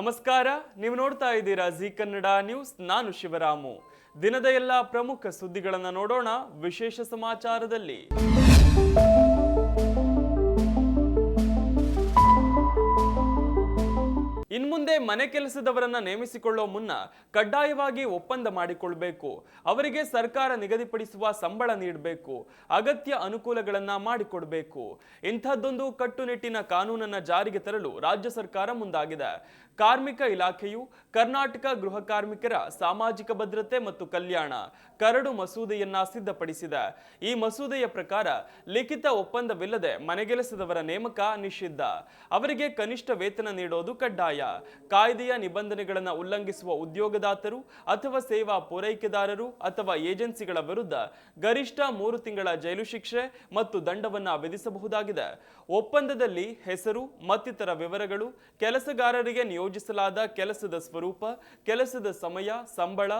ನಮಸ್ಕಾರ, ನೀವು ನೋಡ್ತಾ ಇದ್ದೀರಾ ಜಿ ಕನ್ನಡ ನ್ಯೂಸ್, ನಾನು ಶಿವರಾಮು. ದಿನದ ಎಲ್ಲ ಪ್ರಮುಖ ಸುದ್ದಿಗಳನ್ನು ನೋಡೋಣ ವಿಶೇಷ ಸಮಾಚಾರದಲ್ಲಿ. ಇನ್ಮುಂದೆ ಮನೆ ಕೆಲಸದವರನ್ನ ನೇಮಿಸಿಕೊಳ್ಳೋ ಮುನ್ನ ಕಡ್ಡಾಯವಾಗಿ ಒಪ್ಪಂದ ಮಾಡಿಕೊಳ್ಬೇಕು. ಅವರಿಗೆ ಸರ್ಕಾರ ನಿಗದಿಪಡಿಸುವ ಸಂಬಳ ನೀಡಬೇಕು. ಅಗತ್ಯ ಅನುಕೂಲಗಳನ್ನ ಮಾಡಿಕೊಡ್ಬೇಕು. ಇಂಥದ್ದೊಂದು ಕಟ್ಟುನಿಟ್ಟಿನ ಕಾನೂನನ್ನ ಜಾರಿಗೆ ತರಲು ರಾಜ್ಯ ಸರ್ಕಾರ ಮುಂದಾಗಿದೆ. ಕಾರ್ಮಿಕ ಇಲಾಖೆಯು ಕರ್ನಾಟಕ ಗೃಹ ಕಾರ್ಮಿಕರ ಸಾಮಾಜಿಕ ಭದ್ರತೆ ಮತ್ತು ಕಲ್ಯಾಣ ಕರಡು ಮಸೂದೆಯನ್ನ ಸಿದ್ಧಪಡಿಸಿದೆ. ಈ ಮಸೂದೆಯ ಪ್ರಕಾರ ಲಿಖಿತ ಒಪ್ಪಂದವಿಲ್ಲದೆ ಮನೆಗೆಲಸದವರ ನೇಮಕ ನಿಷಿದ್ಧ. ಅವರಿಗೆ ಕನಿಷ್ಠ ವೇತನ ನೀಡೋದು ಕಡ್ಡಾಯ. ಕಾಯ್ದೆಯ ನಿಬಂಧನೆಗಳನ್ನು ಉಲ್ಲಂಘಿಸುವ ಉದ್ಯೋಗದಾತರು ಅಥವಾ ಸೇವಾ ಪೂರೈಕೆದಾರರು ಅಥವಾ ಏಜೆನ್ಸಿಗಳ ವಿರುದ್ಧ ಗರಿಷ್ಠ ಮೂರು ತಿಂಗಳ ಜೈಲು ಶಿಕ್ಷೆ ಮತ್ತು ದಂಡವನ್ನು ವಿಧಿಸಬಹುದಾಗಿದೆ. ಒಪ್ಪಂದದಲ್ಲಿ ಹೆಸರು, ಮತ್ತಿತರ ವಿವರಗಳು ಕೆಲಸಗಾರರಿಗೆ ನಿಯೋಜಿಸಲಾದ ಕೆಲಸದ ಸ್ವರೂಪ, ಕೆಲಸದ ಸಮಯ, ಸಂಬಳ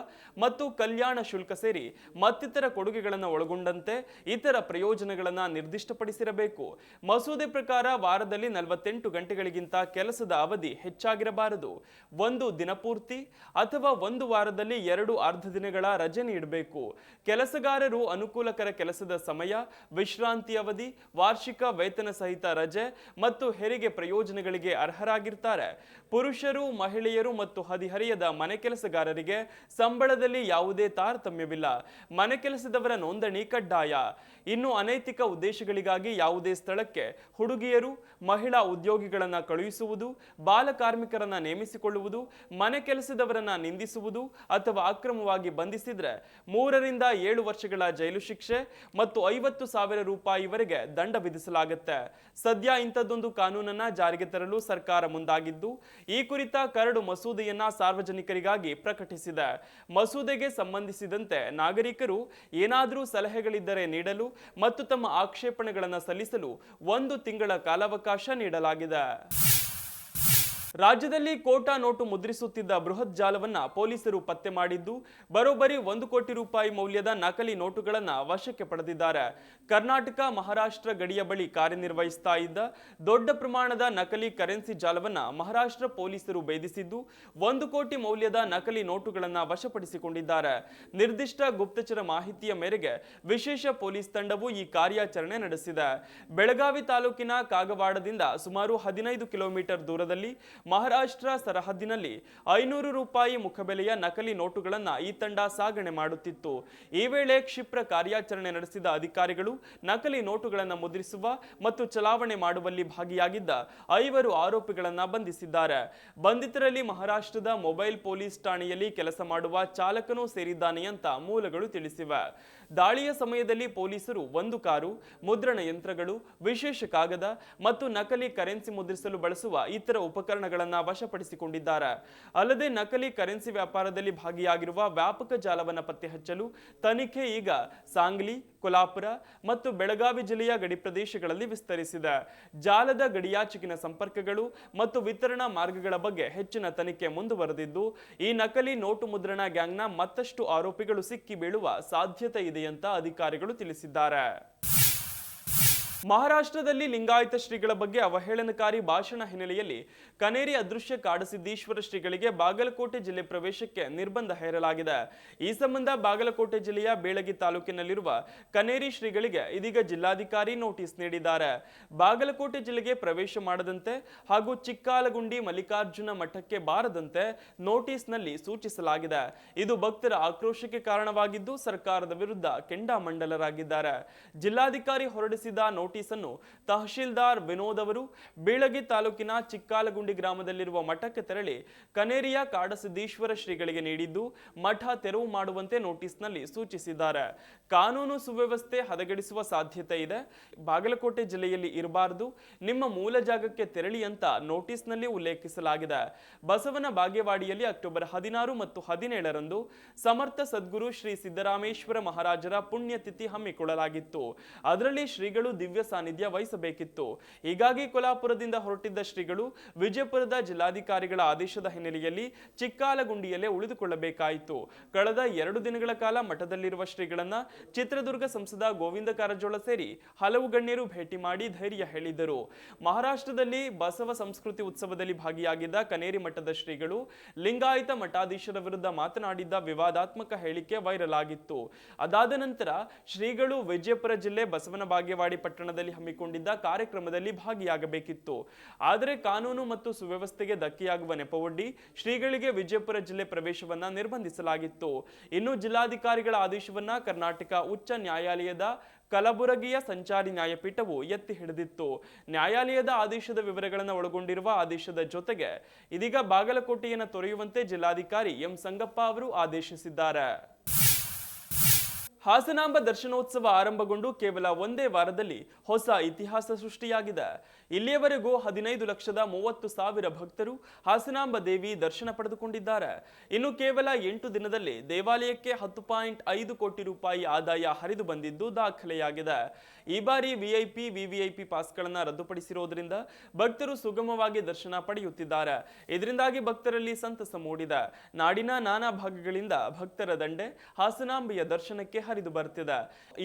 ಮತ್ತು ಕಲ್ಯಾಣ ಶುಲ್ಕ ಸೇರಿ ಮತ್ತಿತರ ಕೊಡುಗೆಗಳನ್ನು ಒಳಗೊಂಡಂತೆ ಇತರ ಪ್ರಯೋಜನಗಳನ್ನು ನಿರ್ದಿಷ್ಟಪಡಿಸಿರಬೇಕು. ಮಸೂದೆ ಪ್ರಕಾರ ವಾರದಲ್ಲಿ ನಲವತ್ತೆಂಟು ಗಂಟೆಗಳಿಗಿಂತ ಕೆಲಸದ ಅವಧಿ ಹೆಚ್ಚಾಗಿರಬಾರದು. ಒಂದು ದಿನಪೂರ್ತಿ ಅಥವಾ ಒಂದು ವಾರದಲ್ಲಿ ಎರಡು ಅರ್ಧ ದಿನಗಳ ರಜೆ ನೀಡಬೇಕು. ಕೆಲಸಗಾರರು ಅನುಕೂಲಕರ ಕೆಲಸದ ಸಮಯ, ವಿಶ್ರಾಂತಿ ಅವಧಿ, ವಾರ್ಷಿಕ ವೇತನ ಸಹಿತ ರಜೆ ಮತ್ತು ಹೆರಿಗೆ ಪ್ರಯೋಜನಗಳಿಗೆ ಅರ್ಹರಾಗಿರ್ತಾರೆ. ಪುರುಷರು, ಮಹಿಳೆಯರು ಮತ್ತು ಹದಿಹರೆಯದ ಮನೆ ಕೆಲಸಗಾರರಿಗೆ ಸಂಬಳದಲ್ಲಿ ಯಾವುದೇ ತಾರತಮ್ಯವಿಲ್ಲ. ಮನೆ ಕೆಲಸದವರ ನೋಂದಣಿ ಕಡ್ಡಾಯ. ಇನ್ನು ಅನೈತಿಕ ಉದ್ದೇಶಗಳಿಗಾಗಿ ಯಾವುದೇ ಸ್ಥಳಕ್ಕೆ ಹುಡುಗಿಯರು, ಮಹಿಳಾ ಉದ್ಯೋಗಿಗಳನ್ನು ಕಳುಹಿಸುವುದು ಬಾಲಕಾರ್ಮಿಕರನ್ನ ನೇಮಿಸಿಕೊಳ್ಳುವುದು, ಮನೆ ಕೆಲಸದವರನ್ನ ನಿಂದಿಸುವುದು ಅಥವಾ ಅಕ್ರಮವಾಗಿ ಬಂಧಿಸಿದ್ರೆ ಮೂರರಿಂದ ಏಳು ವರ್ಷಗಳ ಜೈಲು ಶಿಕ್ಷೆ ಮತ್ತು ಐವತ್ತು ಸಾವಿರ ರೂಪಾಯಿವರೆಗೆ ದಂಡ ವಿಧಿಸಲಾಗುತ್ತೆ. ಸದ್ಯ ಇಂಥದ್ದೊಂದು ಕಾನೂನನ್ನ ಜಾರಿಗೆ ತರಲು ಸರ್ಕಾರ ಮುಂದಾಗಿದ್ದು, ಈ ಕುರಿತ ಕರಡು ಮಸೂದೆಯನ್ನ ಸಾರ್ವಜನಿಕರಿಗಾಗಿ ಪ್ರಕಟಿಸಿದೆ. ಮಸೂದೆಗೆ ಸಂಬಂಧಿಸಿದಂತೆ ನಾಗರಿಕರು ಏನಾದರೂ ಸಲಹೆಗಳಿದ್ದರೆ ನೀಡಲು ಮತ್ತು ತಮ್ಮ ಆಕ್ಷೇಪಣೆಗಳನ್ನು ಸಲ್ಲಿಸಲು ಒಂದು ತಿಂಗಳ ಕಾಲಾವಕಾಶ ನೀಡಲಾಗಿದೆ. ರಾಜ್ಯದಲ್ಲಿ ಕೋಟಾ ನೋಟು ಮುದ್ರಿಸುತ್ತಿದ್ದ ಬೃಹತ್ ಜಾಲವನ್ನ ಪೊಲೀಸರು ಪತ್ತೆ ಮಾಡಿದ್ದು, ಬರೋಬ್ಬರಿ ಒಂದು ಕೋಟಿ ರೂಪಾಯಿ ಮೌಲ್ಯದ ನಕಲಿ ನೋಟುಗಳನ್ನು ವಶಕ್ಕೆ ಪಡೆದಿದ್ದಾರೆ. ಕರ್ನಾಟಕ, ಮಹಾರಾಷ್ಟ್ರ ಗಡಿಯ ಬಳಿ ಕಾರ್ಯನಿರ್ವಹಿಸ್ತಾ ಇದ್ದ ದೊಡ್ಡ ಪ್ರಮಾಣದ ನಕಲಿ ಕರೆನ್ಸಿ ಜಾಲವನ್ನ ಮಹಾರಾಷ್ಟ್ರ ಪೊಲೀಸರು ಭೇದಿಸಿದ್ದು, ಒಂದು ಕೋಟಿ ಮೌಲ್ಯದ ನಕಲಿ ನೋಟುಗಳನ್ನ ವಶಪಡಿಸಿಕೊಂಡಿದ್ದಾರೆ. ನಿರ್ದಿಷ್ಟ ಗುಪ್ತಚರ ಮಾಹಿತಿಯ ಮೇರೆಗೆ ವಿಶೇಷ ಪೊಲೀಸ್ ತಂಡವು ಈ ಕಾರ್ಯಾಚರಣೆ ನಡೆಸಿದೆ. ಬೆಳಗಾವಿ ತಾಲೂಕಿನ ಕಾಗವಾಡದಿಂದ ಸುಮಾರು ಹದಿನೈದು ಕಿಲೋಮೀಟರ್ ದೂರದಲ್ಲಿ ಮಹಾರಾಷ್ಟ್ರ ಸರಹದ್ದಿನಲ್ಲಿ ಐನೂರು ರೂಪಾಯಿ ಮುಖಬೆಲೆಯ ನಕಲಿ ನೋಟುಗಳನ್ನು ಈ ತಂಡ ಸಾಗಣೆ ಮಾಡುತ್ತಿತ್ತು. ಈ ವೇಳೆ ಕ್ಷಿಪ್ರ ಕಾರ್ಯಾಚರಣೆ ನಡೆಸಿದ ಅಧಿಕಾರಿಗಳು ನಕಲಿ ನೋಟುಗಳನ್ನು ಮುದ್ರಿಸುವ ಮತ್ತು ಚಲಾವಣೆ ಮಾಡುವಲ್ಲಿ ಭಾಗಿಯಾಗಿದ್ದ ಐವರು ಆರೋಪಿಗಳನ್ನು ಬಂಧಿಸಿದ್ದಾರೆ. ಬಂಧಿತರಲ್ಲಿ ಮಹಾರಾಷ್ಟ್ರದ ಮೊಬೈಲ್ ಪೊಲೀಸ್ ಠಾಣೆಯಲ್ಲಿ ಕೆಲಸ ಮಾಡುವ ಚಾಲಕನೂ ಸೇರಿದ್ದಾನೆ ಅಂತ ಮೂಲಗಳು ತಿಳಿಸಿವೆ. ದಾಳಿಯ ಸಮಯದಲ್ಲಿ ಪೊಲೀಸರು ಒಂದು ಕಾರು, ಮುದ್ರಣ ಯಂತ್ರಗಳು, ವಿಶೇಷ ಕಾಗದ ಮತ್ತು ನಕಲಿ ಕರೆನ್ಸಿ ಮುದ್ರಿಸಲು ಬಳಸುವ ಇತರ ಉಪಕರಣಗಳನ್ನು ವಶಪಡಿಸಿಕೊಂಡಿದ್ದಾರೆ. ಅಲ್ಲದೆ ನಕಲಿ ಕರೆನ್ಸಿ ವ್ಯಾಪಾರದಲ್ಲಿ ಭಾಗಿಯಾಗಿರುವ ವ್ಯಾಪಕ ಜಾಲವನ್ನು ಪತ್ತೆ ಹಚ್ಚಲು ತನಿಖೆ ಈಗ ಸಾಂಗ್ಲಿ ಕೊಲ್ಹಾಪುರ ಮತ್ತು ಬೆಳಗಾವಿ ಜಿಲ್ಲೆಯ ಗಡಿ ಪ್ರದೇಶಗಳಲ್ಲಿ ವಿಸ್ತರಿಸಿದೆ. ಜಾಲದ ಗಡಿಯಾಚೆಗಿನ ಸಂಪರ್ಕಗಳು ಮತ್ತು ವಿತರಣಾ ಮಾರ್ಗಗಳ ಬಗ್ಗೆ ಹೆಚ್ಚಿನ ತನಿಖೆ ಮುಂದುವರೆದಿದ್ದು, ಈ ನಕಲಿ ನೋಟು ಮುದ್ರಣ ಗ್ಯಾಂಗ್ನ ಮತ್ತಷ್ಟು ಆರೋಪಿಗಳು ಸಿಕ್ಕಿ ಬೀಳುವ ಸಾಧ್ಯತೆ ಇದೆ ಅಂತ ಅಧಿಕಾರಿಗಳು ತಿಳಿಸಿದ್ದಾರೆ. ಮಹಾರಾಷ್ಟ್ರದಲ್ಲಿ ಲಿಂಗಾಯತ ಶ್ರೀಗಳ ಬಗ್ಗೆ ಅವಹೇಳನಕಾರಿ ಭಾಷಣ ಹಿನ್ನೆಲೆಯಲ್ಲಿ ಕನೇರಿ ಅದೃಶ್ಯ ಕಾಡಸಿದ್ದೇಶ್ವರ ಶ್ರೀಗಳಿಗೆ ಬಾಗಲಕೋಟೆ ಜಿಲ್ಲೆ ಪ್ರವೇಶಕ್ಕೆ ನಿರ್ಬಂಧ ಹೇರಲಾಗಿದೆ. ಈ ಸಂಬಂಧ ಬಾಗಲಕೋಟೆ ಜಿಲ್ಲೆಯ ಬೇಳಗಿ ತಾಲೂಕಿನಲ್ಲಿರುವ ಕನೇರಿ ಶ್ರೀಗಳಿಗೆ ಇದೀಗ ಜಿಲ್ಲಾಧಿಕಾರಿ ನೋಟಿಸ್ ನೀಡಿದ್ದಾರೆ. ಬಾಗಲಕೋಟೆ ಜಿಲ್ಲೆಗೆ ಪ್ರವೇಶ ಮಾಡದಂತೆ ಹಾಗೂ ಚಿಕ್ಕಾಲಗುಂಡಿ ಮಲ್ಲಿಕಾರ್ಜುನ ಮಠಕ್ಕೆ ಬಾರದಂತೆ ನೋಟಿಸ್ನಲ್ಲಿ ಸೂಚಿಸಲಾಗಿದೆ. ಇದು ಭಕ್ತರ ಆಕ್ರೋಶಕ್ಕೆ ಕಾರಣವಾಗಿದ್ದು ಸರ್ಕಾರದ ವಿರುದ್ಧ ಕೆಂಡಾಮಂಡಲರಾಗಿದ್ದಾರೆ. ಜಿಲ್ಲಾಧಿಕಾರಿ ಹೊರಡಿಸಿದ ನೋಟಿಸ್ ಅನ್ನು ತಹಶೀಲ್ದಾರ್ ವಿನೋದ್ ಅವರು ಬೀಳಗಿ ತಾಲೂಕಿನ ಚಿಕ್ಕಾಲಗುಂಡಿ ಗ್ರಾಮದಲ್ಲಿರುವ ಮಠಕ್ಕೆ ತೆರಳಿ ಕನೇರಿಯ ಕಾಡಸಿದ್ದೀಶ್ವರ ಶ್ರೀಗಳಿಗೆ ನೀಡಿದ್ದು ಮಠ ತೆರವು ಮಾಡುವಂತೆ ನೋಟಿಸ್ನಲ್ಲಿ ಸೂಚಿಸಿದ್ದಾರೆ. ಕಾನೂನು ಸುವ್ಯವಸ್ಥೆ ಹದಗೆಡಿಸುವ ಸಾಧ್ಯತೆ ಇದೆ. ಬಾಗಲಕೋಟೆ ಜಿಲ್ಲೆಯಲ್ಲಿ ಇರಬಾರದು. ನಿಮ್ಮ ಮೂಲ ಜಾಗಕ್ಕೆ ತೆರಳಿ ಅಂತ ನೋಟಿಸ್ನಲ್ಲಿ ಉಲ್ಲೇಖಿಸಲಾಗಿದೆ. ಬಸವನ ಬಾಗೇವಾಡಿಯಲ್ಲಿ ಅಕ್ಟೋಬರ್ ಹದಿನಾರು ಮತ್ತು ಹದಿನೇಳರಂದು ಸಮರ್ಥ ಸದ್ಗುರು ಶ್ರೀ ಸಿದ್ದರಾಮೇಶ್ವರ ಮಹಾರಾಜರ ಪುಣ್ಯತಿಥಿ ಹಮ್ಮಿಕೊಳ್ಳಲಾಗಿತ್ತು. ಅದರಲ್ಲಿ ಶ್ರೀಗಳು ದಿವ್ಯ ಸಾನ್ನಿಧ್ಯ ವಹಿಸಬೇಕಿತ್ತು. ಹೀಗಾಗಿ ಕೊಲ್ಲಾಪುರದಿಂದ ಹೊರಟಿದ್ದ ಶ್ರೀಗಳು ವಿಜಯಪುರದ ಜಿಲ್ಲಾಧಿಕಾರಿಗಳ ಆದೇಶದ ಹಿನ್ನೆಲೆಯಲ್ಲಿ ಚಿಕ್ಕಾಲಗುಂಡಿಯಲ್ಲೇ ಉಳಿದುಕೊಳ್ಳಬೇಕಾಯಿತು. ಕಳೆದ ಎರಡು ದಿನಗಳ ಕಾಲ ಮಠದಲ್ಲಿರುವ ಶ್ರೀಗಳನ್ನ ಚಿತ್ರದುರ್ಗ ಸಂಸದ ಗೋವಿಂದ ಕಾರಜೋಳ ಸೇರಿ ಹಲವು ಗಣ್ಯರು ಭೇಟಿ ಮಾಡಿ ಧೈರ್ಯ ಹೇಳಿದರು. ಮಹಾರಾಷ್ಟ್ರದಲ್ಲಿ ಬಸವ ಸಂಸ್ಕೃತಿ ಉತ್ಸವದಲ್ಲಿ ಭಾಗಿಯಾಗಿದ್ದ ಕನೇರಿ ಮಠದ ಶ್ರೀಗಳು ಲಿಂಗಾಯತ ಮಠಾಧೀಶರ ವಿರುದ್ಧ ಮಾತನಾಡಿದ್ದ ವಿವಾದಾತ್ಮಕ ಹೇಳಿಕೆ ವೈರಲ್ ಆಗಿತ್ತು. ಅದಾದ ನಂತರ ಶ್ರೀಗಳು ವಿಜಯಪುರ ಜಿಲ್ಲೆ ಬಸವನ ಬಾಗೇವಾಡಿ ಪಟ್ಟಣದಲ್ಲಿ ಹಮ್ಮಿಕೊಂಡಿದ್ದ ಕಾರ್ಯಕ್ರಮದಲ್ಲಿ ಭಾಗಿಯಾಗಬೇಕಿತ್ತು. ಆದರೆ ಕಾನೂನು ಮತ್ತು ಸುವ್ಯವಸ್ಥೆಗೆ ಧಕ್ಕೆಯಾಗುವ ನೆಪವೊಡ್ಡಿ ಶ್ರೀಗಳಿಗೆ ವಿಜಯಪುರ ಜಿಲ್ಲೆ ಪ್ರವೇಶವನ್ನ ನಿರ್ಬಂಧಿಸಲಾಗಿತ್ತು. ಇನ್ನು ಜಿಲ್ಲಾಧಿಕಾರಿಗಳ ಆದೇಶವನ್ನ ಕರ್ನಾಟಕ ಉಚ್ಚ ನ್ಯಾಯಾಲಯದ ಕಲಬುರಗಿಯ ಸಂಚಾರಿ ನ್ಯಾಯಪೀಠವು ಎತ್ತಿ ಹಿಡಿದಿತ್ತು. ನ್ಯಾಯಾಲಯದ ಆದೇಶದ ವಿವರಗಳನ್ನು ಒಳಗೊಂಡಿರುವ ಆದೇಶದ ಜೊತೆಗೆ ಇದೀಗ ಬಾಗಲಕೋಟೆಯನ್ನು ತೊರೆಯುವಂತೆ ಜಿಲ್ಲಾಧಿಕಾರಿ ಎಂ ಸಂಗಪ್ಪ ಅವರು ಆದೇಶಿಸಿದ್ದಾರೆ. ಹಾಸನಾಂಬ ದರ್ಶನೋತ್ಸವ ಆರಂಭಗೊಂಡು ಕೇವಲ ಒಂದೇ ವಾರದಲ್ಲಿ ಹೊಸ ಇತಿಹಾಸ ಸೃಷ್ಟಿಯಾಗಿದೆ. ಇಲ್ಲಿಯವರೆಗೂ ಹದಿನೈದು ಲಕ್ಷದ ಮೂವತ್ತು ಸಾವಿರ ಭಕ್ತರು ಹಾಸನಾಂಬ ದೇವಿ ದರ್ಶನ ಪಡೆದುಕೊಂಡಿದ್ದಾರೆ. ಇನ್ನು ಕೇವಲ ಎಂಟು ದಿನದಲ್ಲಿ ದೇವಾಲಯಕ್ಕೆ ಹತ್ತು ಪಾಯಿಂಟ್ ಐದು ಕೋಟಿ ರೂಪಾಯಿ ಆದಾಯ ಹರಿದು ಬಂದಿದ್ದು ದಾಖಲೆಯಾಗಿದೆ. ಈ ಬಾರಿ ವಿಐಪಿ ವಿವಿಐಪಿ ಪಾಸ್ಗಳನ್ನು ರದ್ದುಪಡಿಸಿರುವುದರಿಂದ ಭಕ್ತರು ಸುಗಮವಾಗಿ ದರ್ಶನ ಪಡೆಯುತ್ತಿದ್ದಾರೆ. ಇದರಿಂದಾಗಿ ಭಕ್ತರಲ್ಲಿ ಸಂತಸ ಮೂಡಿದೆ. ನಾಡಿನ ನಾನಾ ಭಾಗಗಳಿಂದ ಭಕ್ತರ ದಂಡೆ ಹಾಸನಾಂಬೆಯ ದರ್ಶನಕ್ಕೆ ಹರಿದು ಬರುತ್ತಿದೆ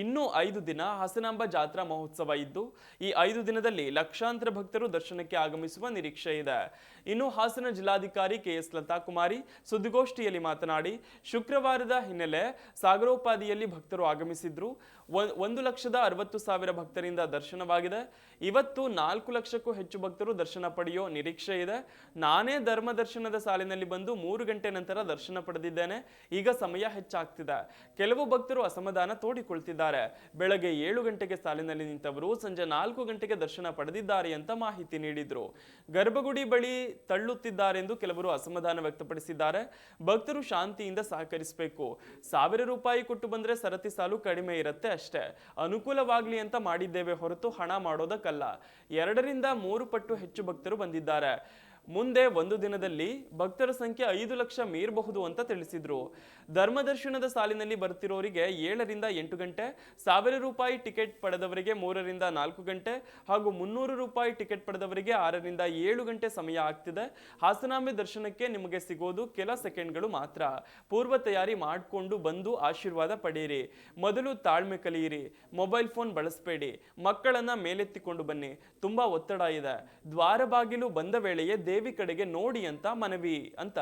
ಇನ್ನೂ ಐದು ದಿನ ಹಾಸನಾಂಬ ಜಾತ್ರಾ ಮಹೋತ್ಸವ ಇದ್ದು, ಈ ಐದು ದಿನದಲ್ಲಿ ಲಕ್ಷಾಂತರ ಭಕ್ತರು ದರ್ಶನಕ್ಕೆ ಆಗಮಿಸುವ ನಿರೀಕ್ಷೆ ಇದೆ. ಇನ್ನು ಹಾಸನ ಜಿಲ್ಲಾಧಿಕಾರಿ ಕೆ ಎಸ್ ಲತಾ ಕುಮಾರಿ ಸುದ್ದಿಗೋಷ್ಠಿಯಲ್ಲಿ ಮಾತನಾಡಿ, ಶುಕ್ರವಾರದ ಹಿನ್ನೆಲೆ ಸಾಗರೋಪಾದಿಯಲ್ಲಿ ಭಕ್ತರು ಆಗಮಿಸಿದ್ರು. ಒಂದು ಲಕ್ಷದ ಅರವತ್ತು ಸಾವಿರ ಭಕ್ತರಿಂದ ದರ್ಶನವಾಗಿದೆ. ಇವತ್ತು ನಾಲ್ಕು ಲಕ್ಷಕ್ಕೂ ಹೆಚ್ಚು ಭಕ್ತರು ದರ್ಶನ ಪಡೆಯೋ ನಿರೀಕ್ಷೆ ಇದೆ. ನಾನೇ ಧರ್ಮ ದರ್ಶನದ ಸಾಲಿನಲ್ಲಿ ಬಂದು ಮೂರು ಗಂಟೆ ನಂತರ ದರ್ಶನ ಪಡೆದಿದ್ದೇನೆ. ಈಗ ಸಮಯ ಹೆಚ್ಚಾಗ್ತಿದೆ. ಕೆಲವು ಭಕ್ತರು ಅಸಮಾಧಾನ ತೋಡಿಕೊಳ್ತಿದ್ದಾರೆ. ಬೆಳಗ್ಗೆ ಏಳು ಗಂಟೆಗೆ ಸಾಲಿನಲ್ಲಿ ನಿಂತವರು ಸಂಜೆ ನಾಲ್ಕು ಗಂಟೆಗೆ ದರ್ಶನ ಪಡೆದಿದ್ದಾರೆ ಅಂತ ಮಾಹಿತಿ ನೀಡಿದ್ರು. ಗರ್ಭಗುಡಿ ಬಳಿ ತಳ್ಳುತ್ತಿದ್ದಾರೆಂದು ಕೆಲವರು ಅಸಮಾಧಾನ ವ್ಯಕ್ತಪಡಿಸಿದ್ದಾರೆ. ಭಕ್ತರು ಶಾಂತಿಯಿಂದ ಸಹಕರಿಸಬೇಕು. ಸಾವಿರ ರೂಪಾಯಿ ಕೊಟ್ಟು ಬಂದ್ರೆ ಸರತಿ ಸಾಲು ಕಡಿಮೆ ಇರುತ್ತೆ. ಅಷ್ಟೇ. ಅನುಕೂಲವಾಗ್ಲಿ ಅಂತ ಮಾಡಿದ್ದೇವೆ ಹೊರತು ಹಣ ಮಾಡೋದಕ್ಕಲ್ಲ. ಎರಡರಿಂದ ಮೂರು ಪಟ್ಟು ಹೆಚ್ಚು ಭಕ್ತರು ಬಂದಿದ್ದಾರೆ. ಮುಂದೆ ಒಂದು ದಿನದಲ್ಲಿ ಭಕ್ತರ ಸಂಖ್ಯೆ ಐದು ಲಕ್ಷ ಮೀರಬಹುದು ಅಂತ ತಿಳಿಸಿದ್ರು. ಧರ್ಮದರ್ಶನದ ಸಾಲಿನಲ್ಲಿ ಬರ್ತಿರೋರಿಗೆ ಏಳರಿಂದ ಎಂಟು ಗಂಟೆ, ಸಾವಿರ ರೂಪಾಯಿ ಟಿಕೆಟ್ ಪಡೆದವರಿಗೆ ಮೂರರಿಂದ ನಾಲ್ಕು ಗಂಟೆ ಹಾಗೂ ಮುನ್ನೂರು ರೂಪಾಯಿ ಟಿಕೆಟ್ ಪಡೆದವರಿಗೆ ಆರರಿಂದ ಏಳು ಗಂಟೆ ಸಮಯ ಆಗ್ತಿದೆ. ಹಾಸನಾಂಬೆ ದರ್ಶನಕ್ಕೆ ನಿಮಗೆ ಸಿಗೋದು ಕೆಲ ಸೆಕೆಂಡ್ಗಳು ಮಾತ್ರ. ಪೂರ್ವ ತಯಾರಿ ಮಾಡಿಕೊಂಡು ಬಂದು ಆಶೀರ್ವಾದ ಪಡೆಯಿರಿ ಮೊದಲು ತಾಳ್ಮೆ ಕಲಿಯಿರಿ. ಮೊಬೈಲ್ ಫೋನ್ ಬಳಸಬೇಡಿ. ಮಕ್ಕಳನ್ನ ಮೇಲೆತ್ತಿಕೊಂಡು ಬನ್ನಿ. ತುಂಬಾ ಒತ್ತಡ ಇದೆ. ದ್ವಾರ ಬಾಗಿಲು ಬಂದ ವೇಳೆಯೇ ದೇವಿ ಕಡೆಗೆ ನೋಡಿ ಅಂತ ಮನವಿ ಅಂತ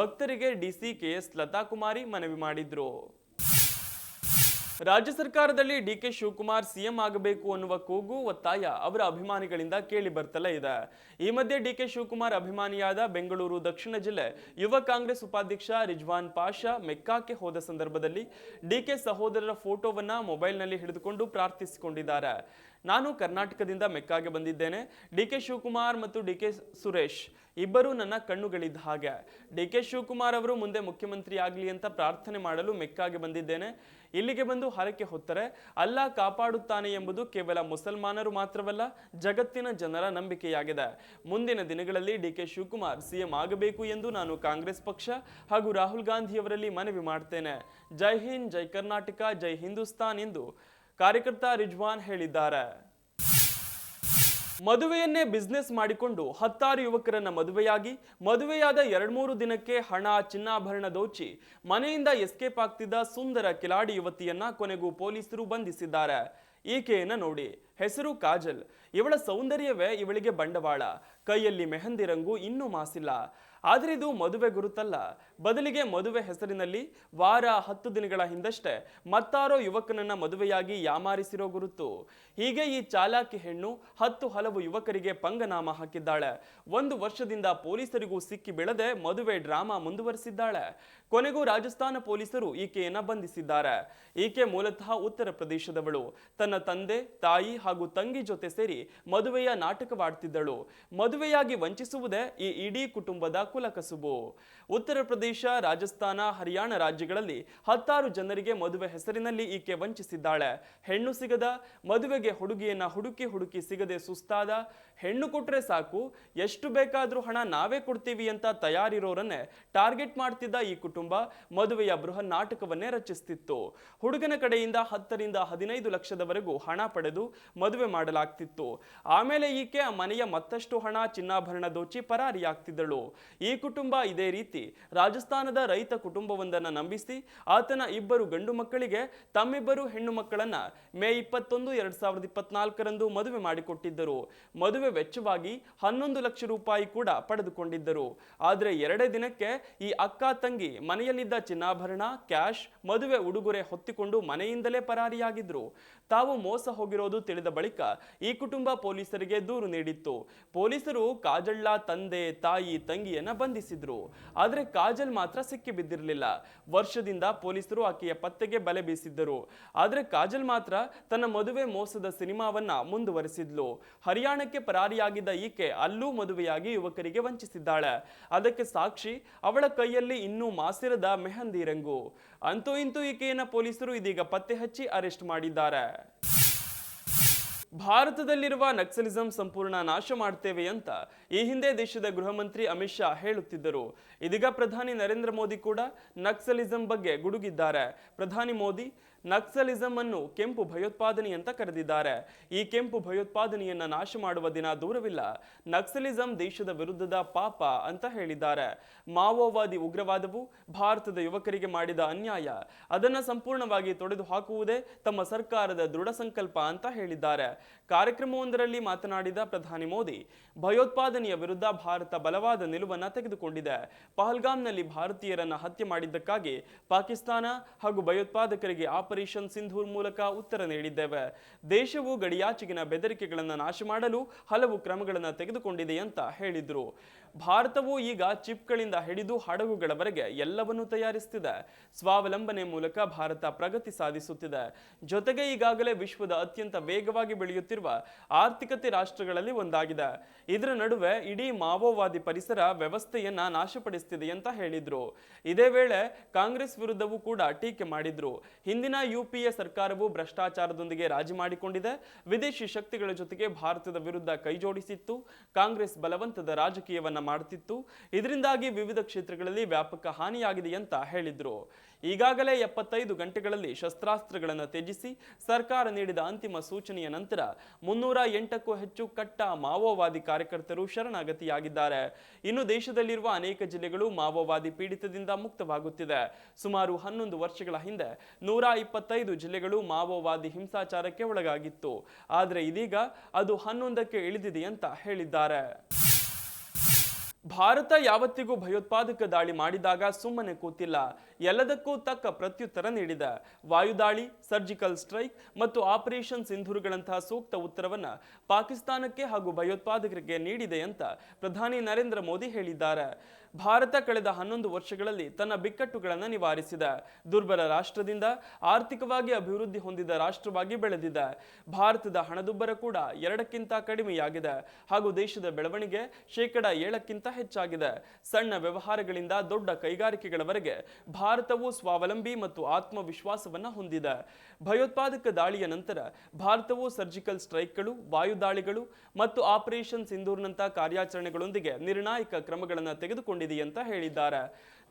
ಭಕ್ತರಿಗೆ DC K S Latha Kumari ಮನವಿ ಮಾಡಿದ್ರು. ರಾಜ್ಯ ಸರ್ಕಾರದಲ್ಲಿ ಡಿ ಕೆ ಶಿವಕುಮಾರ್ ಸಿಎಂ ಆಗಬೇಕು ಅನ್ನುವ ಕೂಗು ಒತ್ತಾಯ ಅವರ ಅಭಿಮಾನಿಗಳಿಂದ ಕೇಳಿ ಬರ್ತಲೇ ಇದೆ. ಈ ಮಧ್ಯೆ ಡಿ ಕೆ ಶಿವಕುಮಾರ್ ಅಭಿಮಾನಿಯಾದ ಬೆಂಗಳೂರು ದಕ್ಷಿಣ ಜಿಲ್ಲೆ ಯುವ ಕಾಂಗ್ರೆಸ್ ಉಪಾಧ್ಯಕ್ಷ ರಿಜ್ವಾನ್ ಪಾಷಾ ಮೆಕ್ಕಾಕ್ಕೆ ಹೋದ ಸಂದರ್ಭದಲ್ಲಿ ಡಿಕೆ ಸಹೋದರರ ಫೋಟೋವನ್ನ ಮೊಬೈಲ್ನಲ್ಲಿ ಹಿಡಿದುಕೊಂಡು ಪ್ರಾರ್ಥಿಸಿಕೊಂಡಿದ್ದಾರೆ. ನಾನು ಕರ್ನಾಟಕದಿಂದ ಮೆಕ್ಕಾಗೆ ಬಂದಿದ್ದೇನೆ. ಡಿ ಕೆ ಶಿವಕುಮಾರ್ ಮತ್ತು ಡಿ ಕೆ ಸುರೇಶ್ ಇಬ್ಬರು ನನ್ನ ಕಣ್ಣುಗಳಿದ್ದ ಹಾಗೆ. ಡಿ ಕೆ ಶಿವಕುಮಾರ್ ಅವರು ಮುಂದೆ ಮುಖ್ಯಮಂತ್ರಿ ಆಗಲಿ ಅಂತ ಪ್ರಾರ್ಥನೆ ಮಾಡಲು ಮೆಕ್ಕಾಗೆ ಬಂದಿದ್ದೇನೆ. ಇಲ್ಲಿಗೆ ಬಂದು ಹರಕೆ ಹೊತ್ತರೆ, ಅಲ್ಲಾ ಕಾಪಾಡುತ್ತಾನೆ ಎಂಬುದು ಕೇವಲ ಮುಸಲ್ಮಾನರು ಮಾತ್ರವಲ್ಲ, ಜಗತ್ತಿನ ಜನರ ನಂಬಿಕೆಯಾಗಿದೆ. ಮುಂದಿನ ದಿನಗಳಲ್ಲಿ ಡಿ ಕೆ ಶಿವಕುಮಾರ್ ಸಿಎಂ ಆಗಬೇಕು ಎಂದು ನಾನು ಕಾಂಗ್ರೆಸ್ ಪಕ್ಷ ಹಾಗೂ ರಾಹುಲ್ ಗಾಂಧಿಯವರಲ್ಲಿ ಮನವಿ ಮಾಡ್ತೇನೆ. ಜೈ ಹಿಂದ್, ಜೈ ಕರ್ನಾಟಕ, ಜೈ ಹಿಂದೂಸ್ತಾನ್ ಎಂದು ಕಾರ್ಯಕರ್ತ ರಿಜ್ವಾನ್ ಹೇಳಿದ್ದಾರೆ. ಮದುವೆಯನ್ನೇ ಬಿಸ್ನೆಸ್ ಮಾಡಿಕೊಂಡು ಹತ್ತಾರು ಯುವಕರನ್ನ ಮದುವೆಯಾಗಿ, ಮದುವೆಯಾದ ಎರಡ್ಮೂರು ದಿನಕ್ಕೆ ಹಣ, ಚಿನ್ನಾಭರಣ ದೋಚಿ, ಮನೆಯಿಂದ ಎಸ್ಕೇಪ್ ಆಗ್ತಿದ್ದ ಸುಂದರ ಕಿಲಾಡಿ ಯುವತಿಯನ್ನ ಕೊನೆಗೂ ಪೊಲೀಸರು ಬಂಧಿಸಿದ್ದಾರೆ. ಈಕೆಯನ್ನ ನೋಡಿ ಹೆಸರು ಕಾಜಲ್, ಇವಳ ಸೌಂದರ್ಯವೇ ಇವಳಿಗೆ ಬಂಡವಾಳ, ಕೈಯಲ್ಲಿ ಮೆಹಂದಿ ರಂಗು ಇನ್ನೂ ಮಾಸಿಲ್ಲ. ಆದ್ರೆ ಇದು ಮದುವೆ ಗುರುತಲ್ಲ ಬದಲಿಗೆ ಮದುವೆ ಹೆಸರಿನಲ್ಲಿ ವಾರ ಹತ್ತು ದಿನಗಳ ಹಿಂದಷ್ಟೇ ಮತ್ತಾರೋ ಯುವಕನನ್ನ ಮದುವೆಯಾಗಿ ಯಾಮಾರಿಸಿರೋ ಗುರುತು. ಹೀಗೆ ಈ ಚಾಲಾಕಿ ಹೆಣ್ಣು ಹತ್ತು ಹಲವು ಯುವಕರಿಗೆ ಪಂಗನಾಮ ಹಾಕಿದ್ದಾಳೆ. ಒಂದು ವರ್ಷದಿಂದ ಪೊಲೀಸರಿಗೂ ಸಿಕ್ಕಿ ಬೀಳದೆ ಮದುವೆ ಡ್ರಾಮಾ ಮುಂದುವರಿಸಿದ್ದಾಳೆ. ಕೊನೆಗೂ ರಾಜಸ್ಥಾನ ಪೊಲೀಸರು ಈಕೆಯನ್ನ ಬಂಧಿಸಿದ್ದಾರೆ. ಈಕೆ ಮೂಲತಃ ಉತ್ತರ ಪ್ರದೇಶದವಳು. ತನ್ನ ತಂದೆ, ತಾಯಿ ಹಾಗೂ ತಂಗಿ ಜೊತೆ ಸೇರಿ ಮದುವೆಯ ನಾಟಕವಾಡ್ತಿದ್ದಳು. ಮದುವೆಯಾಗಿ ವಂಚಿಸುವುದೇ ಈ ಇಡೀ ಕುಟುಂಬದ ಕುಲಕಸುಬು. ಉತ್ತರ ಪ್ರದೇಶ ರಾಜಸ್ಥಾನ, ಹರಿಯಾಣ ರಾಜ್ಯಗಳಲ್ಲಿ ಹತ್ತಾರು ಜನರಿಗೆ ಮದುವೆ ಹೆಸರಿನಲ್ಲಿ ಈಕೆ ವಂಚಿಸಿದ್ದಾಳೆ. ಹೆಣ್ಣು ಸಿಗದ, ಮದುವೆಗೆ ಹುಡುಗಿಯನ್ನ ಹುಡುಕಿ ಹುಡುಕಿ ಸಿಗದೆ ಸುಸ್ತಾದ, ಹೆಣ್ಣು ಕೊಟ್ರೆ ಸಾಕು, ಎಷ್ಟು ಬೇಕಾದರೂ ಹಣ ನಾವೇ ಕೊಡ್ತೀವಿ ಅಂತ ತಯಾರಿರೋರನ್ನೇ ಟಾರ್ಗೆಟ್ ಮಾಡ್ತಿದ್ದ ಈ ಕುಟುಂಬ ಮದುವೆಯ ಬೃಹನ್ ನಾಟಕವನ್ನೇ ರಚಿಸ್ತಿತ್ತು. ಹುಡುಗನ ಕಡೆಯಿಂದ ಹತ್ತರಿಂದ ಹದಿನೈದು ಲಕ್ಷದವರೆಗೂ ಹಣ ಪಡೆದು ಮದುವೆ ಮಾಡಲಾಗ್ತಿತ್ತು. ಆಮೇಲೆ ಈಕೆ ಆ ಮನೆಯ ಮತ್ತಷ್ಟು ಹಣ, ಚಿನ್ನಾಭರಣ ದೋಚಿ ಪರಾರಿಯಾಗ್ತಿದ್ದಳು. ಈ ಕುಟುಂಬ ಇದೇ ರೀತಿ ರಾಜಸ್ಥಾನದ ರೈತ ಕುಟುಂಬವೊಂದನ್ನು ನಂಬಿಸಿ ಆತನ ಇಬ್ಬರು ಗಂಡು ಮಕ್ಕಳಿಗೆ ತಮ್ಮಿಬ್ಬರು ಹೆಣ್ಣು ಮಕ್ಕಳನ್ನು ಮೇ ಇಪ್ಪತ್ತೊಂದು, ಎರಡು ಸಾವಿರದ ಇಪ್ಪತ್ನಾಲ್ಕರಂದು ಮದುವೆ ಮಾಡಿಕೊಟ್ಟಿದ್ದರು. ಮದುವೆ ವೆಚ್ಚವಾಗಿ ಹನ್ನೊಂದು ಲಕ್ಷ ರೂಪಾಯಿ ಕೂಡ ಪಡೆದುಕೊಂಡಿದ್ದರು. ಆದರೆ ಎರಡೇ ದಿನಕ್ಕೆ ಈ ಅಕ್ಕ ತಂಗಿ ಮನೆಯಲ್ಲಿದ್ದ ಚಿನ್ನಾಭರಣ, ಕ್ಯಾಶ್, ಮದುವೆ ಉಡುಗೊರೆ ಹೊತ್ತಿಕೊಂಡು ಮನೆಯಿಂದಲೇ ಪರಾರಿಯಾಗಿದ್ರು. ತಾವು ಮೋಸ ಹೋಗಿರೋದು ತಿಳಿದ ಬಳಿಕ ಈ ಕುಟುಂಬ ಪೊಲೀಸರಿಗೆ ದೂರು ನೀಡಿತ್ತು. ಪೊಲೀಸರು ಕಾಜಳ್ಳ ತಂದೆ, ತಾಯಿ, ತಂಗಿಯನ್ನ ಬಂಧಿಸಿದ್ರು. ಆದರೆ ಕಾಜಲ್ ಮಾತ್ರ ಸಿಕ್ಕಿ ಬಿದ್ದಿರಲಿಲ್ಲ. ವರ್ಷದಿಂದ ಪೊಲೀಸರು ಆಕೆಯ ಪತ್ತೆಗೆ ಬಲೆ ಬೀಸಿದ್ದರು. ಆದರೆ ಕಾಜಲ್ ಮಾತ್ರ ತನ್ನ ಮದುವೆ ಮೋಸದ ಸಿನಿಮಾವನ್ನ ಮುಂದುವರೆಸಿದ್ಲು. ಹರಿಯಾಣಕ್ಕೆ ಪರಾರಿಯಾಗಿದ್ದ ಈಕೆ ಅಲ್ಲೂ ಮದುವೆಯಾಗಿ ಯುವಕರಿಗೆ ವಂಚಿಸಿದ್ದಾಳೆ. ಅದಕ್ಕೆ ಸಾಕ್ಷಿ ಅವಳ ಕೈಯಲ್ಲಿ ಇನ್ನೂ ಮಾಸಿರದ ಮೆಹಂದಿ ರಂಗು. ಅಂತೂ ಇಂತೂ ಈಕೆಯನ್ನ ಪೊಲೀಸರು ಇದೀಗ ಪತ್ತೆ ಹಚ್ಚಿ ಅರೆಸ್ಟ್ ಮಾಡಿದ್ದಾರೆ. ಭಾರತದಲ್ಲಿರುವ ನಕ್ಸಲಿಸಂ ಸಂಪೂರ್ಣ ನಾಶ ಮಾಡ್ತೇವೆ ಅಂತ ಈ ಹಿಂದೆ ದೇಶದ ಗೃಹ ಮಂತ್ರಿ ಅಮಿತ್ ಶಾ ಹೇಳುತ್ತಿದ್ದರು. ಇದೀಗ ಪ್ರಧಾನಿ ನರೇಂದ್ರ ಮೋದಿ ಕೂಡ ನಕ್ಸಲಿಸಂ ಬಗ್ಗೆ ಗುಡುಗಿದ್ದಾರೆ. ಪ್ರಧಾನಿ ಮೋದಿ ನಕ್ಸಲಿಸಂ ಅನ್ನು ಕೆಂಪು ಭಯೋತ್ಪಾದನೆ ಅಂತ ಕರೆದಿದ್ದಾರೆ. ಈ ಕೆಂಪು ಭಯೋತ್ಪಾದನೆಯನ್ನ ನಾಶ ಮಾಡುವ ದಿನ ದೂರವಿಲ್ಲ. ನಕ್ಸಲಿಸಂ ದೇಶದ ವಿರುದ್ಧದ ಪಾಪ ಅಂತ ಹೇಳಿದ್ದಾರೆ. ಮಾವೋವಾದಿ ಉಗ್ರವಾದವು ಭಾರತದ ಯುವಕರಿಗೆ ಮಾಡಿದ ಅನ್ಯಾಯ. ಅದನ್ನು ಸಂಪೂರ್ಣವಾಗಿ ತೊಡೆದು ಹಾಕುವುದೇ ತಮ್ಮ ಸರ್ಕಾರದ ದೃಢ ಸಂಕಲ್ಪ ಅಂತ ಹೇಳಿದ್ದಾರೆ. ಕಾರ್ಯಕ್ರಮವೊಂದರಲ್ಲಿ ಮಾತನಾಡಿದ ಪ್ರಧಾನಿ ಮೋದಿ, ಭಯೋತ್ಪಾದನೆಯ ವಿರುದ್ಧ ಭಾರತ ಬಲವಾದ ನಿಲುವನ್ನ ತೆಗೆದುಕೊಂಡಿದೆ. ಪಹಲ್ಗಾಮ್ನಲ್ಲಿ ಭಾರತೀಯರನ್ನ ಹತ್ಯೆ ಮಾಡಿದ್ದಕ್ಕಾಗಿ ಪಾಕಿಸ್ತಾನ ಹಾಗೂ ಭಯೋತ್ಪಾದಕರಿಗೆ ಆಪರೇಷನ್ ಸಿಂಧೂರ್ ಮೂಲಕ ಉತ್ತರ ನೀಡಿದ್ದೇವೆ. ದೇಶವು ಗಡಿಯಾಚೆಗಿನ ಬೆದರಿಕೆಗಳನ್ನು ನಾಶ ಮಾಡಲು ಹಲವು ಕ್ರಮಗಳನ್ನು ತೆಗೆದುಕೊಂಡಿದೆ ಅಂತ ಹೇಳಿದ್ರು. ಭಾರತವು ಈಗ ಚಿಪ್ಗಳಿಂದ ಹಿಡಿದು ಹಡಗುಗಳವರೆಗೆ ಎಲ್ಲವನ್ನೂ ತಯಾರಿಸುತ್ತಿದೆ ಸ್ವಾವಲಂಬನೆ ಮೂಲಕ ಭಾರತ ಪ್ರಗತಿ ಸಾಧಿಸುತ್ತಿದೆ. ಜೊತೆಗೆ ಈಗಾಗಲೇ ವಿಶ್ವದ ಅತ್ಯಂತ ವೇಗವಾಗಿ ಬೆಳೆಯುತ್ತಿರುವ ಆರ್ಥಿಕತೆ ರಾಷ್ಟ್ರಗಳಲ್ಲಿ ಒಂದಾಗಿದೆ. ಇದರ ನಡುವೆ ಇಡೀ ಮಾವೋವಾದಿ ಪರಿಸರ ವ್ಯವಸ್ಥೆಯನ್ನ ನಾಶಪಡಿಸುತ್ತಿದೆ ಅಂತ ಹೇಳಿದ್ರು. ಇದೇ ವೇಳೆ ಕಾಂಗ್ರೆಸ್ ವಿರುದ್ಧವೂ ಕೂಡ ಟೀಕೆ ಮಾಡಿದ್ರು. ಹಿಂದಿನ ಯುಪಿಎ ಸರ್ಕಾರವು ಭ್ರಷ್ಟಾಚಾರದೊಂದಿಗೆ ರಾಜಿ ಮಾಡಿಕೊಂಡಿದೆ. ವಿದೇಶಿ ಶಕ್ತಿಗಳ ಜೊತೆಗೆ ಭಾರತದ ವಿರುದ್ಧ ಕೈಜೋಡಿಸಿತ್ತು. ಕಾಂಗ್ರೆಸ್ ಬಲವಂತದ ರಾಜಕೀಯವನ್ನ ಮಾಡುತ್ತಿತ್ತು ಇದರಿಂದಾಗಿ ವಿವಿಧ ಕ್ಷೇತ್ರಗಳಲ್ಲಿ ವ್ಯಾಪಕ ಹಾನಿಯಾಗಿದೆ ಅಂತ ಹೇಳಿದ್ರು. ಈಗಾಗಲೇ ಎಪ್ಪತ್ತೈದು ಗಂಟೆಗಳಲ್ಲಿ ಶಸ್ತ್ರಾಸ್ತ್ರಗಳನ್ನು ತ್ಯಜಿಸಿ ಸರ್ಕಾರ ನೀಡಿದ ಅಂತಿಮ ಸೂಚನೆಯ ನಂತರ ಮುನ್ನೂರ ಎಂಟಕ್ಕೂ ಹೆಚ್ಚು ಕಟ್ಟ ಮಾವೋವಾದಿ ಕಾರ್ಯಕರ್ತರು ಶರಣಾಗತಿಯಾಗಿದ್ದಾರೆ. ಇನ್ನು ದೇಶದಲ್ಲಿರುವ ಅನೇಕ ಜಿಲ್ಲೆಗಳು ಮಾವೋವಾದಿ ಪೀಡಿತದಿಂದ ಮುಕ್ತವಾಗುತ್ತಿದೆ. ಸುಮಾರು ಹನ್ನೊಂದು ವರ್ಷಗಳ ಹಿಂದೆ ನೂರ ಇಪ್ಪತ್ತೈದು ಜಿಲ್ಲೆಗಳು ಮಾವೋವಾದಿ ಹಿಂಸಾಚಾರಕ್ಕೆ ಒಳಗಾಗಿತ್ತು. ಆದರೆ ಇದೀಗ ಅದು ಹನ್ನೊಂದಕ್ಕೆ ಇಳಿದಿದೆ ಅಂತ ಹೇಳಿದ್ದಾರೆ. ಭಾರತ ಯಾವತ್ತಿಗೂ ಭಯೋತ್ಪಾದಕ ದಾಳಿ ಮಾಡಿದಾಗ ಸುಮ್ಮನೆ ಕೂತಿಲ್ಲ. ಎಲ್ಲದಕ್ಕೂ ತಕ್ಕ ಪ್ರತ್ಯುತ್ತರ ನೀಡಿದ ವಾಯುದಾಳಿ, ಸರ್ಜಿಕಲ್ ಸ್ಟ್ರೈಕ್ ಮತ್ತು ಆಪರೇಷನ್ ಸಿಂಧೂರುಗಳಂತಹ ಸೂಕ್ತ ಉತ್ತರವನ್ನು ಪಾಕಿಸ್ತಾನಕ್ಕೆ ಹಾಗೂ ಭಯೋತ್ಪಾದಕರಿಗೆ ನೀಡಿದೆ ಅಂತ ಪ್ರಧಾನಿ ನರೇಂದ್ರ ಮೋದಿ ಹೇಳಿದ್ದಾರೆ. ಭಾರತ ಕಳೆದ ಹನ್ನೊಂದು ವರ್ಷಗಳಲ್ಲಿ ತನ್ನ ಬಿಕ್ಕಟ್ಟುಗಳನ್ನು ನಿವಾರಿಸಿದ. ದುರ್ಬಲ ರಾಷ್ಟ್ರದಿಂದ ಆರ್ಥಿಕವಾಗಿ ಅಭಿವೃದ್ಧಿ ಹೊಂದಿದ ರಾಷ್ಟ್ರವಾಗಿ ಬೆಳೆದಿದೆ. ಭಾರತದ ಹಣದುಬ್ಬರ ಕೂಡ ಎರಡಕ್ಕಿಂತ ಕಡಿಮೆಯಾಗಿದೆ ಹಾಗೂ ದೇಶದ ಬೆಳವಣಿಗೆ ಶೇಕಡ ಏಳಕ್ಕಿಂತ ಹೆಚ್ಚಾಗಿದೆ. ಸಣ್ಣ ವ್ಯವಹಾರಗಳಿಂದ ದೊಡ್ಡ ಕೈಗಾರಿಕೆಗಳವರೆಗೆ ಭಾರತವು ಸ್ವಾವಲಂಬಿ ಮತ್ತು ಆತ್ಮವಿಶ್ವಾಸವನ್ನ ಹೊಂದಿದೆ. ಭಯೋತ್ಪಾದಕ ದಾಳಿಯ ನಂತರ ಭಾರತವು ಸರ್ಜಿಕಲ್ ಸ್ಟ್ರೈಕ್ಗಳು, ವಾಯುದಾಳಿಗಳು ಮತ್ತು ಆಪರೇಷನ್ ಸಿಂಧೂರ್ನಂತಹ ಕಾರ್ಯಾಚರಣೆಗಳೊಂದಿಗೆ ನಿರ್ಣಾಯಕ ಕ್ರಮಗಳನ್ನು ತೆಗೆದುಕೊಂಡಿದೆ ಅಂತ ಹೇಳಿದ್ದಾರೆ.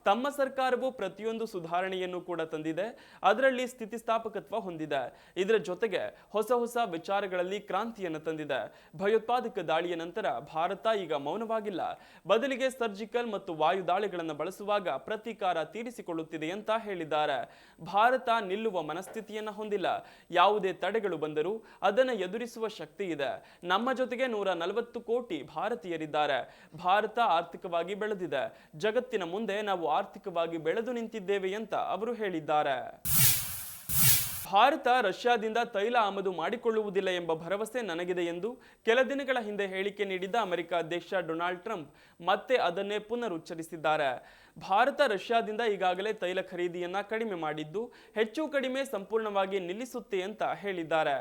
ತಮ್ಮ ಸರ್ಕಾರವು ಪ್ರತಿಯೊಂದು ಸುಧಾರಣೆಯನ್ನು ಕೂಡ ತಂದಿದೆ. ಅದರಲ್ಲಿ ಸ್ಥಿತಿಸ್ಥಾಪಕತ್ವ ಹೊಂದಿದೆ. ಇದರ ಜೊತೆಗೆ ಹೊಸ ಹೊಸ ವಿಚಾರಗಳಲ್ಲಿ ಕ್ರಾಂತಿಯನ್ನು ತಂದಿದೆ. ಭಯೋತ್ಪಾದಕ ದಾಳಿಯ ನಂತರ ಭಾರತ ಈಗ ಮೌನವಾಗಿಲ್ಲ. ಬದಲಿಗೆ ಸರ್ಜಿಕಲ್ ಮತ್ತು ವಾಯು ದಾಳಿಗಳನ್ನು ಬಳಸುವಾಗ ಪ್ರತೀಕಾರ ತೀರಿಸಿಕೊಳ್ಳುತ್ತಿದೆ ಅಂತ ಹೇಳಿದ್ದಾರೆ. ಭಾರತ ನಿಲ್ಲುವ ಮನಸ್ಥಿತಿಯನ್ನ ಹೊಂದಿಲ್ಲ. ಯಾವುದೇ ತಡೆಗಳು ಬಂದರೂ ಅದನ್ನು ಎದುರಿಸುವ ಶಕ್ತಿ ಇದೆ. ನಮ್ಮ ಜೊತೆಗೆ ನೂರ ನಲವತ್ತು ಕೋಟಿ ಭಾರತೀಯರಿದ್ದಾರೆ. ಭಾರತ ಆರ್ಥಿಕವಾಗಿ ಬೆಳೆದಿದೆ. ಜಗತ್ತಿನ ಮುಂದೆ ನಾವು ಆರ್ಥಿಕವಾಗಿ ಬೆಳೆದು ನಿಂತಿದ್ದೇವೆ ಅಂತ ಅವರು ಹೇಳಿದ್ದಾರೆ. ಭಾರತ ರಷ್ಯಾದಿಂದ ತೈಲ ಆಮದು ಮಾಡಿಕೊಳ್ಳುವುದಿಲ್ಲ ಎಂಬ ಭರವಸೆ ನನಗಿದೆ ಎಂದು ಕೆಲ ದಿನಗಳ ಹಿಂದೆ ಹೇಳಿಕೆ ನೀಡಿದ್ದ ಅಮೆರಿಕ ಅಧ್ಯಕ್ಷ ಡೊನಾಲ್ಡ್ ಟ್ರಂಪ್ ಮತ್ತೆ ಅದನ್ನೇ ಪುನರುಚ್ಚರಿಸಿದ್ದಾರೆ. ಭಾರತ ರಷ್ಯಾದಿಂದ ಈಗಾಗಲೇ ತೈಲ ಖರೀದಿಯನ್ನ ಕಡಿಮೆ ಮಾಡಿದ್ದು ಹೆಚ್ಚು ಕಡಿಮೆ ಸಂಪೂರ್ಣವಾಗಿ ನಿಲ್ಲಿಸುತ್ತೆ ಅಂತ ಹೇಳಿದ್ದಾರೆ.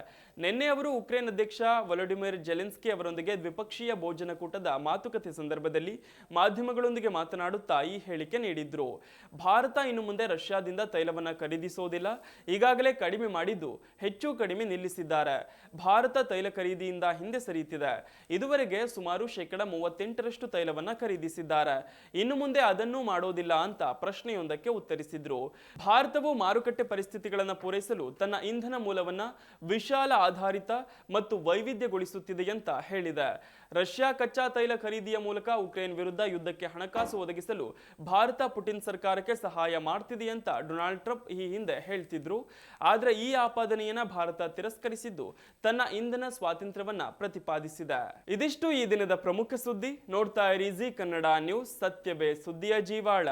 ನಿನ್ನೆ ಅವರು ಉಕ್ರೇನ್ ಅಧ್ಯಕ್ಷ ವಲೋಡಿಮಿರ್ ಜೆಲೆನ್ಸ್ಕಿ ಅವರೊಂದಿಗೆ ದ್ವಿಪಕ್ಷೀಯ ಭೋಜನ ಕೂಟದ ಮಾತುಕತೆ ಸಂದರ್ಭದಲ್ಲಿ ಮಾಧ್ಯಮಗಳೊಂದಿಗೆ ಮಾತನಾಡುತ್ತಾ ಈ ಹೇಳಿಕೆ ನೀಡಿದ್ರು. ಭಾರತ ಇನ್ನು ಮುಂದೆ ರಷ್ಯಾದಿಂದ ತೈಲವನ್ನು ಖರೀದಿಸೋದಿಲ್ಲ, ಈಗಾಗಲೇ ಕಡಿಮೆ ಮಾಡಿದ್ದು ಹೆಚ್ಚು ಕಡಿಮೆ ನಿಲ್ಲಿಸಿದ್ದಾರೆ. ಭಾರತ ತೈಲ ಖರೀದಿಯಿಂದ ಹಿಂದೆ ಸರಿಯುತ್ತಿದೆ. ಇದುವರೆಗೆ ಸುಮಾರು ಶೇಕಡ ಮೂವತ್ತೆಂಟರಷ್ಟು ತೈಲವನ್ನು ಖರೀದಿಸಿದ್ದಾರೆ. ಇನ್ನು ಮುಂದೆ ಅದನ್ನೂ ಮಾಡೋದಿಲ್ಲ ಅಂತ ಪ್ರಶ್ನೆಯೊಂದಕ್ಕೆ ಉತ್ತರಿಸಿದ್ರು. ಭಾರತವು ಮಾರುಕಟ್ಟೆ ಪರಿಸ್ಥಿತಿಗಳನ್ನು ಪೂರೈಸಲು ತನ್ನ ಇಂಧನ ಮೂಲವನ್ನ ವಿಶಾಲ ಆಧಾರಿತ ಮತ್ತು ವೈವಿಧ್ಯಗೊಳಿಸುತ್ತಿದೆ ಅಂತ ಹೇಳಿದೆ. ರಷ್ಯಾ ಕಚ್ಚಾ ತೈಲ ಖರೀದಿಯ ಮೂಲಕ ಉಕ್ರೇನ್ ವಿರುದ್ಧ ಯುದ್ಧಕ್ಕೆ ಹಣಕಾಸು ಒದಗಿಸಲು ಭಾರತ ಪುಟಿನ್ ಸರ್ಕಾರಕ್ಕೆ ಸಹಾಯ ಮಾಡ್ತಿದೆ ಅಂತ ಡೊನಾಲ್ಡ್ ಟ್ರಂಪ್ ಈ ಹಿಂದೆ ಹೇಳ್ತಿದ್ರು. ಆದರೆ ಈ ಆಪಾದನೆಯನ್ನ ಭಾರತ ತಿರಸ್ಕರಿಸಿದ್ದು ತನ್ನ ಇಂಧನ ಸ್ವಾತಂತ್ರ್ಯವನ್ನ ಪ್ರತಿಪಾದಿಸಿದೆ. ಇದಿಷ್ಟು ಈ ದಿನದ ಪ್ರಮುಖ ಸುದ್ದಿ. ನೋಡ್ತಾ ಇರಿ ಜಿ ಕನ್ನಡ ನ್ಯೂಸ್, ಸತ್ಯವೇ ಸುದ್ದಿಯ ಜೀವಾಳ